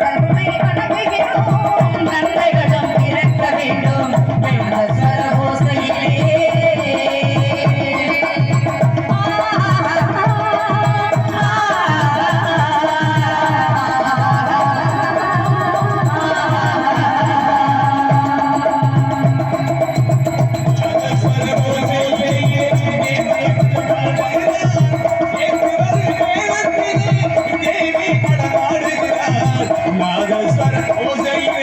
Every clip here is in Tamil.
Yeah. Usei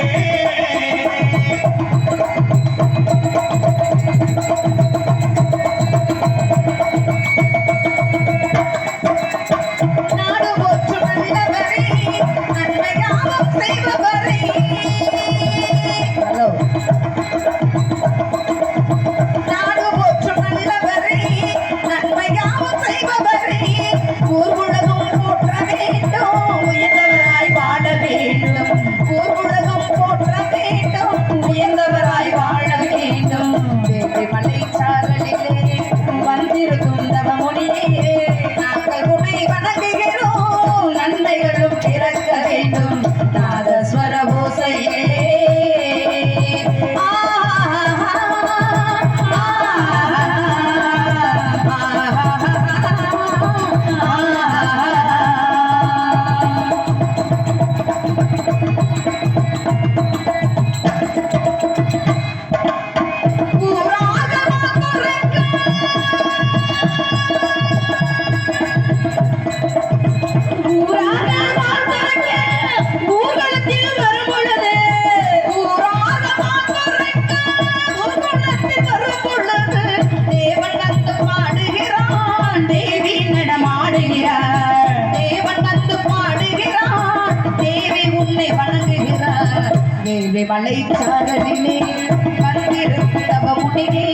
வணங்குகிறார் தேவி மலைச்சாரலிலே வந்திருக்கிறவ உடனே